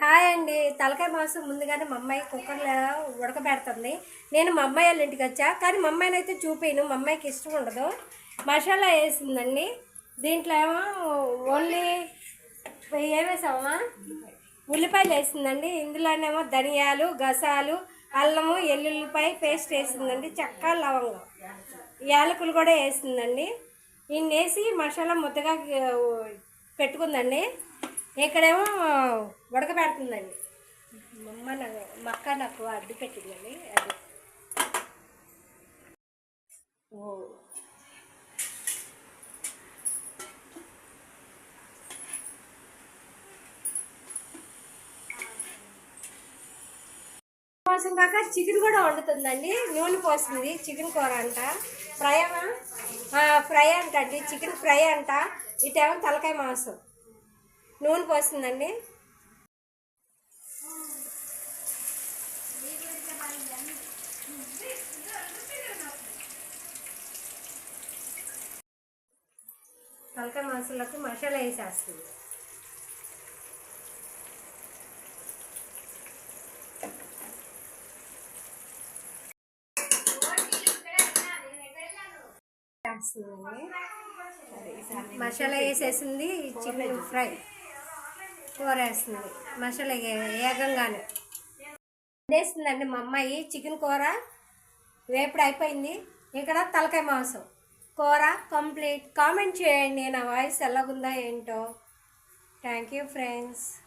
Hi అండి. తలకాయ మాంసం ముందుగానే మా అమ్మాయి కుక్కర్లో ఉడకబెడుతుంది. నేను మా అమ్మాయి వాళ్ళ ఇంటికి వచ్చా. కానీ మా అమ్మాయిని అయితే చూపించను మా అమ్మాయికి ఇష్టం ఉండదు. మసాలా వేసిందండి. దీంట్లో ఏమో ఓన్లీ ఏమేసామా ఉల్లిపాయలు వేసిందండి. ఇందులోనేమో ధనియాలు గసాలు అల్లము ఎల్లుల్లిపాయ పేస్ట్ వేసిందండి. చెక్క లవంగం. యాలకులు కూడా వేసిందండి. ఇన్ని వేసి మసాలా ముద్దగా పెట్టుకుందండి. ఇక్కడేమో ఉడకబెడుతుందండి. మా అమ్మ నాకు మా అక్క నాకు అడ్డు పెట్టిందండి అది. ఓ. కోసం కాక చికెన్ కూడా వండుతుందండి నూనె పోస్తుంది చికెన్ కూర అంట. ఫ్రై ఫ్రై అంట అండి చికెన్ ఫ్రై అంట. ఇటేమో తలకాయ మాంసం. నూనె పోస్తుందండి. తలకాయ మాంసంలోకి మసాలా వేసేస్తుంది. మసాలా వేసేసింది చికెన్ ఫ్రై. కూర మసాలా ఏ- ఏగంగానే. వేస్తుందండి మా అమ్మాయి చికెన్ కూర. వేపుడు అయిపోయింది. ఇక్కడ తలకాయ మాంసం. కూర కంప్లీట్. కామెంట్ చేయండి నా వాయిస్ ఎలాగుందా ఏంటో. Thank you friends.